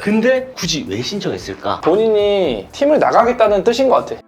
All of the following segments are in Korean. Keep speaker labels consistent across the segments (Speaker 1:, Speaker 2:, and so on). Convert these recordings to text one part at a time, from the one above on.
Speaker 1: 근데 굳이 왜 신청했을까?
Speaker 2: 본인이 팀을 나가겠다는 뜻인 것 같아.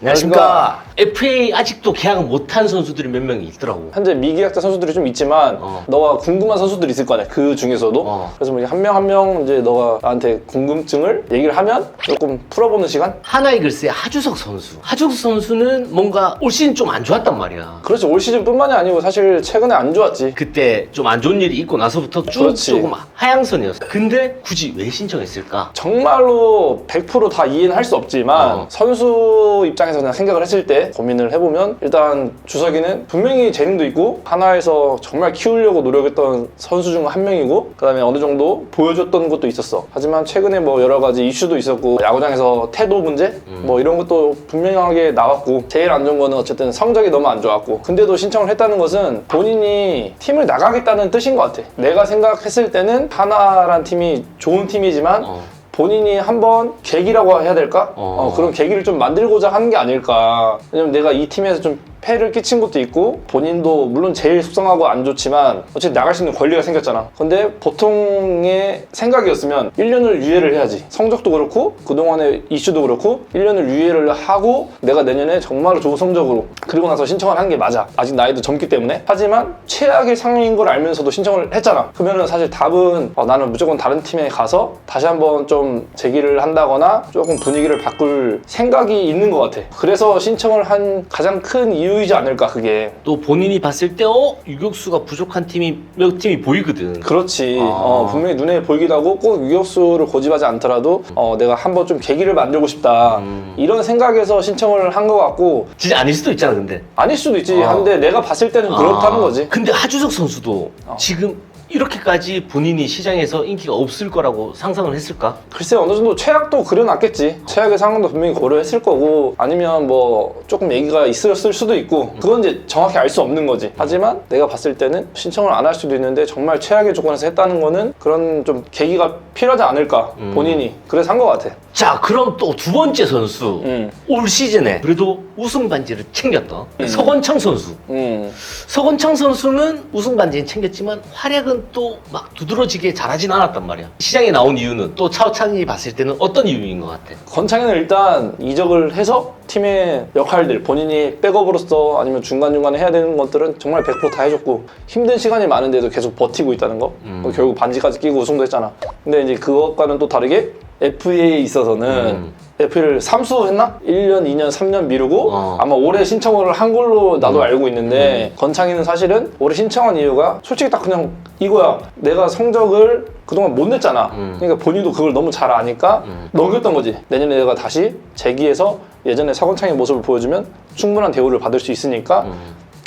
Speaker 1: 안녕하십니까. FA 아직도 계약을 못한 선수들이 몇 명이 있더라고.
Speaker 2: 현재 미계약자 선수들이 좀 있지만
Speaker 1: 어.
Speaker 2: 너가 궁금한 선수들이 있을 거 아니야 그 중에서도
Speaker 1: 어.
Speaker 2: 그래서 뭐 한명 한 명 이제 너가 나한테 궁금증을 얘기를 하면 조금 풀어보는 시간
Speaker 1: 하나이글스의 하주석 선수. 하주석 선수는 뭔가 올 시즌 좀 안 좋았단 말이야.
Speaker 2: 그렇지 올 시즌뿐만이 아니고 사실 최근에 안 좋았지
Speaker 1: 그때 좀 안 좋은 일이 있고 나서부터 쭉
Speaker 2: 그렇지.
Speaker 1: 조금 하향선이었어. 근데 굳이 왜 신청했을까?
Speaker 2: 정말로 100%다 이해는 할 수 없지만
Speaker 1: 어.
Speaker 2: 선수 입장에서 그냥 생각을 했을 때 고민을 해보면 일단 주석이는 분명히 재능도 있고 하나에서 정말 키우려고 노력했던 선수 중 한 명이고 그 다음에 어느 정도 보여줬던 것도 있었어. 하지만 최근에 뭐 여러 가지 이슈도 있었고 야구장에서 태도 문제 뭐 이런 것도 분명하게 나왔고 제일 안 좋은 거는 어쨌든 성적이 너무 안 좋았고 근데도 신청을 했다는 것은 본인이 팀을 나가겠다는 뜻인 것 같아. 내가 생각했을 때는 하나란 팀이 좋은 팀이지만
Speaker 1: 어.
Speaker 2: 본인이 한번 계기라고 해야 될까?
Speaker 1: 어.
Speaker 2: 어, 그런 계기를 좀 만들고자 하는 게 아닐까. 왜냐면 내가 이 팀에서 좀 패를 끼친 것도 있고 본인도 물론 제일 속상하고 안 좋지만 어쨌든 나갈 수 있는 권리가 생겼잖아. 근데 보통의 생각이었으면 1년을 유예를 해야지. 성적도 그렇고 그동안의 이슈도 그렇고 1년을 유예를 하고 내가 내년에 정말 좋은 성적으로 그리고 나서 신청을 하는 게 맞아. 아직 나이도 젊기 때문에. 하지만 최악의 상황인 걸 알면서도 신청을 했잖아. 그러면은 사실 답은 어, 나는 무조건 다른 팀에 가서 다시 한번 좀 재기를 한다거나 조금 분위기를 바꿀 생각이 있는 것 같아. 그래서 신청을 한 가장 큰 이유 이지 않을까 그게.
Speaker 1: 또 본인이 봤을 때 어? 유격수가 부족한 팀이 몇 팀이 보이거든.
Speaker 2: 그렇지.
Speaker 1: 아.
Speaker 2: 어, 분명히 눈에 보이기도 하고 꼭 유격수를 고집하지 않더라도 어, 내가 한번 좀 계기를 만들고 싶다.
Speaker 1: 음.
Speaker 2: 이런 생각에서 신청을 한 것 같고
Speaker 1: 진짜 아닐 수도 있잖아 근데.
Speaker 2: 아닐 수도 있지.
Speaker 1: 어.
Speaker 2: 한데 내가 봤을 때는 그렇다는
Speaker 1: 아,
Speaker 2: 거지.
Speaker 1: 근데 하주석 선수도
Speaker 2: 어.
Speaker 1: 지금 이렇게까지 본인이 시장에서 인기가 없을 거라고 상상을 했을까?
Speaker 2: 글쎄 어느 정도 최악도 그려놨겠지. 최악의 상황도 분명히 고려했을 거고 아니면 뭐 조금 얘기가 있었을 수도 있고 그건 이제 정확히 알 수 없는 거지. 하지만 내가 봤을 때는 신청을 안 할 수도 있는데 정말 최악의 조건에서 했다는 거는 그런 좀 계기가 필요하지 않을까
Speaker 1: 음.
Speaker 2: 본인이 그래서 한 것 같아.
Speaker 1: 자 그럼 또 두 번째 선수
Speaker 2: 음.
Speaker 1: 올 시즌에 그래도 우승 반지를 챙겼던
Speaker 2: 음.
Speaker 1: 서건창 선수.
Speaker 2: 음.
Speaker 1: 서건창 선수는 우승 반지는 챙겼지만 활약은 또 막 두드러지게 잘하진 않았단 말이야. 시장에 나온 이유는 또 차오찬이 봤을 때는 어떤 이유인 것 같아?
Speaker 2: 권창현은 일단 이적을 해서 팀의 역할들 본인이 백업으로서 아니면 중간중간에 해야 되는 것들은 정말 100%다 해줬고 힘든 시간이 많은데도 계속 버티고 있다는 거
Speaker 1: 음.
Speaker 2: 어, 결국 반지까지 끼고 우승도 했잖아 근데 이제 그것과는 또 다르게 FA에 있어서는
Speaker 1: 음.
Speaker 2: FA를 삼수 했나? 1년, 2년, 3년 미루고
Speaker 1: 어.
Speaker 2: 아마 올해 신청을 한 걸로 나도
Speaker 1: 음.
Speaker 2: 알고 있는데 권창희는 사실은 올해 신청한 이유가 솔직히 딱 그냥 이거야 내가 성적을 그동안 못 냈잖아
Speaker 1: 음.
Speaker 2: 그러니까 본인도 그걸 너무 잘 아니까
Speaker 1: 음.
Speaker 2: 넘겼던 거지. 내년에 내가 다시 재기해서 예전에 서건창의 모습을 보여주면 충분한 대우를 받을 수 있으니까
Speaker 1: 음.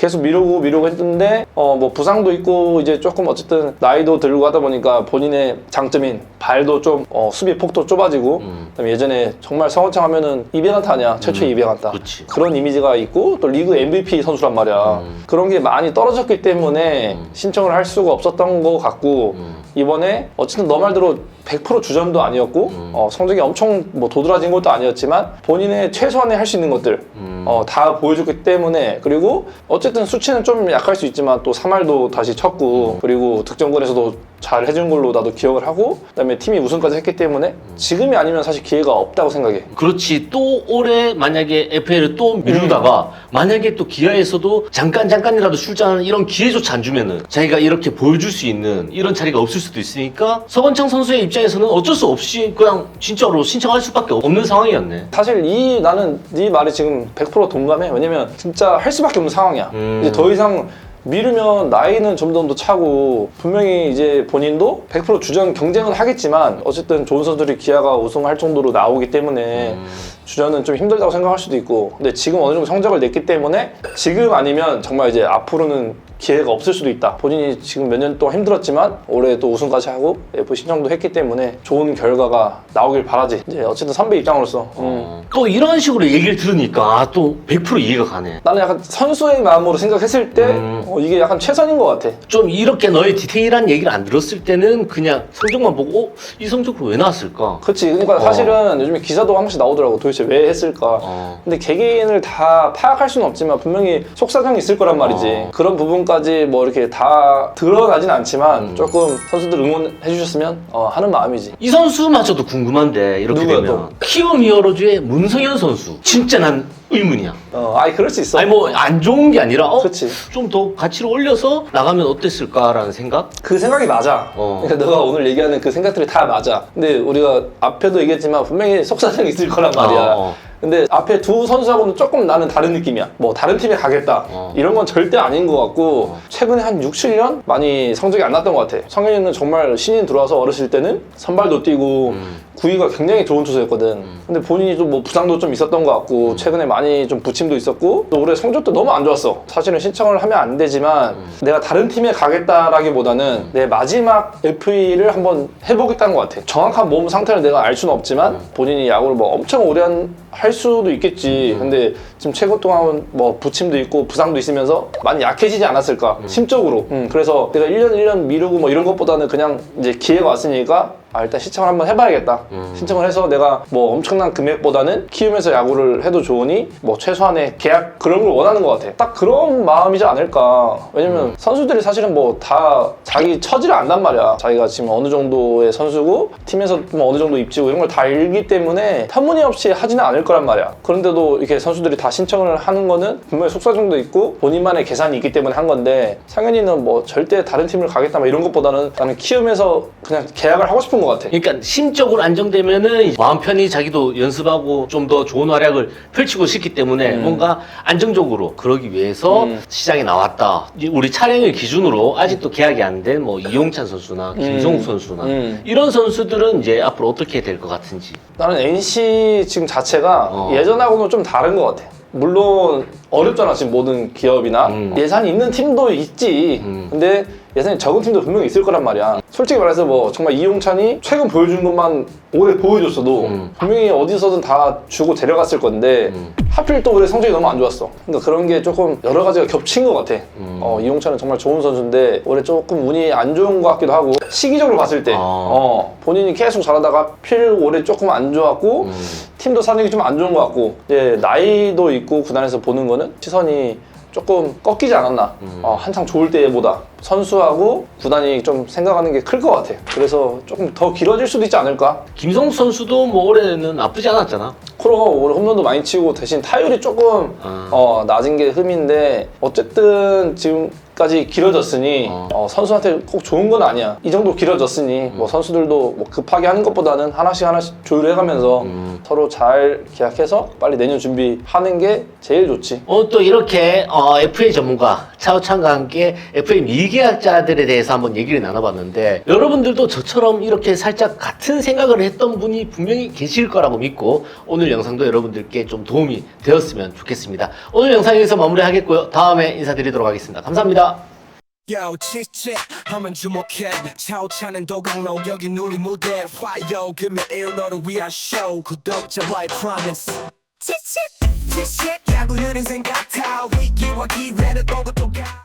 Speaker 2: 계속 미루고 미루고 했는데 어 뭐 부상도 있고 이제 조금 어쨌든 나이도 들고 하다 보니까 본인의 장점인 발도 좀 어, 수비 폭도 좁아지고
Speaker 1: 음.
Speaker 2: 그다음에 예전에 정말 서건창 하면은 200안타 아니야 최초의 200안타
Speaker 1: 그렇지.
Speaker 2: 그런 이미지가 있고 또 리그 MVP 선수란 말이야
Speaker 1: 음.
Speaker 2: 그런 게 많이 떨어졌기 때문에
Speaker 1: 음.
Speaker 2: 신청을 할 수가 없었던 것 같고
Speaker 1: 음.
Speaker 2: 이번에 어쨌든 너 말대로 100% 주전도 아니었고
Speaker 1: 음.
Speaker 2: 어, 성적이 엄청 뭐 도드라진 것도 아니었지만 본인의 최소한의 할 수 있는 것들
Speaker 1: 음.
Speaker 2: 어, 다 보여줬기 때문에 그리고 어쨌든 수치는 좀 약할 수 있지만 또 3할도 다시 쳤고 그리고 득점권에서도 잘 해준 걸로 나도 기억을 하고 그다음에 팀이 우승까지 했기 때문에 지금이 아니면 사실 기회가 없다고 생각해.
Speaker 1: 그렇지. 또 올해 만약에 FA를 또 미루다가 만약에 또 기아에서도 잠깐 잠깐이라도 출전하는 이런 기회조차 안 주면은 자기가 이렇게 보여줄 수 있는 이런 자리가 없을 수도 있으니까 서건창 선수의 입장에서는 어쩔 수 없이 그냥 진짜로 신청할 수밖에 없는 상황이었네.
Speaker 2: 사실 이 나는 네 말이 지금 100% 동감해. 왜냐면 진짜 할 수밖에 없는 상황이야.
Speaker 1: 음.
Speaker 2: 이제 더 이상 미루면 나이는 점점 더 차고 분명히 이제 본인도 100% 주전 경쟁은 하겠지만 어쨌든 좋은 선수들이 기아가 우승할 정도로 나오기 때문에
Speaker 1: 음.
Speaker 2: 주전은 좀 힘들다고 생각할 수도 있고 근데 지금 어느 정도 성적을 냈기 때문에 지금 아니면 정말 이제 앞으로는 기회가 없을 수도 있다. 본인이 지금 몇 년 동안 힘들었지만 올해 또 우승까지 하고 F 신청도 했기 때문에 좋은 결과가 나오길 바라지. 이제 어쨌든 선배 입장으로서 음.
Speaker 1: 어. 또 이런 식으로 얘기를 들으니까 아, 또 100% 이해가 가네.
Speaker 2: 나는 약간 선수의 마음으로 생각했을 때
Speaker 1: 음.
Speaker 2: 어, 이게 약간 최선인 것 같아.
Speaker 1: 좀 이렇게 너의 디테일한 얘기를 안 들었을 때는 그냥 성적만 보고 어? 이 성적으로 왜 나왔을까?
Speaker 2: 그렇지. 그러니까
Speaker 1: 어.
Speaker 2: 사실은 요즘에 기사도 한 번씩 나오더라고. 도대체 도대체 왜 했을까?
Speaker 1: 어.
Speaker 2: 근데 개개인을 다 파악할 수는 없지만 분명히 속사정이 있을 거란 말이지.
Speaker 1: 어.
Speaker 2: 그런 부분까지 뭐 이렇게 다 드러나진 않지만
Speaker 1: 음.
Speaker 2: 조금 선수들 응원해 주셨으면 어, 하는 마음이지.
Speaker 1: 이 선수마저도 궁금한데 이렇게
Speaker 2: 누구야,
Speaker 1: 되면 키움 히어로즈의 문성현 선수 진짜 난 의문이야.
Speaker 2: 어, 아니 그럴 수 있어.
Speaker 1: 아니 뭐 안 좋은 게 아니라 어?
Speaker 2: 그렇지.
Speaker 1: 좀 더 가치를 올려서 나가면 어땠을까라는 생각?
Speaker 2: 그 생각이 맞아.
Speaker 1: 어.
Speaker 2: 그러니까 너가 오늘 얘기하는 그 생각들이 다 맞아. 근데 우리가 앞에도 얘기했지만 분명히 속사정이 있을 거란 말이야.
Speaker 1: 어, 어.
Speaker 2: 근데 앞에 두 선수하고는 조금 나는 다른 느낌이야. 뭐 다른 팀에 가겠다.
Speaker 1: 어.
Speaker 2: 이런 건 절대 아닌 것 같고 최근에 한 6, 7년 많이 성적이 안 났던 것 같아. 성현이는 정말 신인 들어와서 어렸을 때는 선발도 뛰고
Speaker 1: 음.
Speaker 2: 구위가 굉장히 좋은 투수였거든. 근데 본인이 좀 뭐 부상도 좀 있었던 것 같고
Speaker 1: 음.
Speaker 2: 최근에 많이 좀 부침도 있었고 또 올해 성적도 너무 안 좋았어. 사실은 신청을 하면 안 되지만
Speaker 1: 음.
Speaker 2: 내가 다른 팀에 가겠다라기보다는 내 마지막 FA를 한번 해보겠다는 것 같아. 정확한 몸 상태를 내가 알 수는 없지만 본인이 야구를 뭐 엄청 오래 한- 할 수도 있겠지. 근데 지금 최고 동안 뭐 부침도 있고 부상도 있으면서 많이 약해지지 않았을까 심적으로. 음, 그래서 내가 1년 1년 미루고 뭐 이런 것보다는 그냥 이제 기회가 왔으니까 아, 일단 신청을 한번 해봐야겠다. 신청을 해서 내가 뭐 엄청난 금액보다는 키우면서 야구를 해도 좋으니 뭐 최소한의 계약 그런 걸 원하는 것 같아. 딱 그런 마음이지 않을까. 왜냐면 선수들이 사실은 뭐 다 자기 처지를 안단 말이야. 자기가 지금 어느 정도의 선수고 팀에서 뭐 어느 정도 입지고 이런 걸 다 알기 때문에 터무니없이 하지는 않을 거란 말이야. 그런데도 이렇게 선수들이 다 신청을 하는 거는 분명히 속사정도 있고 본인만의 계산이 있기 때문에 한 건데 상현이는 뭐 절대 다른 팀을 가겠다 막 이런 것보다는 나는 키움에서 그냥 계약을 하고 싶은 것 같아.
Speaker 1: 그러니까 심적으로 안정되면은 마음 편히 자기도 연습하고 좀 더 좋은 활약을 펼치고 싶기 때문에 뭔가 안정적으로 그러기 위해서
Speaker 2: 음.
Speaker 1: 시장에 나왔다. 이 우리 촬영일 기준으로 아직도 계약이 안 된 뭐 이용찬 선수나 김성욱 선수나
Speaker 2: 음.
Speaker 1: 이런 선수들은 이제 앞으로 어떻게 될 것 같은지.
Speaker 2: 나는 NC 지금 자체가
Speaker 1: 어.
Speaker 2: 예전하고는 좀 다른 것 같아. 물론 어렵잖아 지금 모든 기업이나
Speaker 1: 음.
Speaker 2: 예산이 있는 팀도 있지.
Speaker 1: 음.
Speaker 2: 근데 예산이 적은 팀도 분명히 있을 거란 말이야. 솔직히 말해서 뭐 정말 이용찬이 최근 보여준 것만 올해 보여줬어도
Speaker 1: 음.
Speaker 2: 분명히 어디서든 다 주고 데려갔을 건데
Speaker 1: 음.
Speaker 2: 하필 또 올해 성적이 너무 안 좋았어. 그러니까 그런 게 조금 여러 가지가 겹친 것 같아.
Speaker 1: 음.
Speaker 2: 어, 이용찬은 정말 좋은 선수인데 올해 조금 운이 안 좋은 것 같기도 하고 시기적으로 봤을 때
Speaker 1: 아.
Speaker 2: 어, 본인이 계속 잘하다가 필 올해 조금 안 좋았고
Speaker 1: 음.
Speaker 2: 팀도 사정이 좀안 좋은 것 같고 이제 나이도 있고 구단에서 보는 거는 시선이 조금 꺾이지 않았나
Speaker 1: 음.
Speaker 2: 어, 한창 좋을 때보다 선수하고 구단이 좀 생각하는 게 클 것 같아 그래서 조금 더 길어질 수도 있지 않을까
Speaker 1: 김성욱 선수도 뭐 올해는 나쁘지 않았잖아.
Speaker 2: 그럼 올해 홈런도 많이 치고 대신 타율이 조금
Speaker 1: 아.
Speaker 2: 어, 낮은 게 흠인데 어쨌든 지금 까지 길어졌으니
Speaker 1: 어.
Speaker 2: 어, 선수한테 꼭 좋은 건 아니야 이 정도 길어졌으니
Speaker 1: 음.
Speaker 2: 뭐 선수들도 뭐 급하게 하는 것보다는 하나씩 하나씩 조율해가면서
Speaker 1: 음.
Speaker 2: 서로 잘 계약해서 빨리 내년 준비하는 게 제일 좋지
Speaker 1: 오늘 또 이렇게 어, FA 전문가 차우찬과 함께 FA 미계약자들에 대해서 한번 얘기를 나눠봤는데 여러분들도 저처럼 이렇게 살짝 같은 생각을 했던 분이 분명히 계실 거라고 믿고 오늘 영상도 여러분들께 좀 도움이 되었으면 좋겠습니다. 오늘 영상 여기서 마무리하겠고요. 다음에 인사드리도록 하겠습니다. 감사합니다.
Speaker 3: Yo, 칙칙 하면 주목해. 차오차는 도강로 여기 우리 무대. Fire. 금연 일 너를 위한 쇼 구독자와의 promise. 칙칙 칙칙 야구는 인생 같아 위기와 기회를 보고 또 가.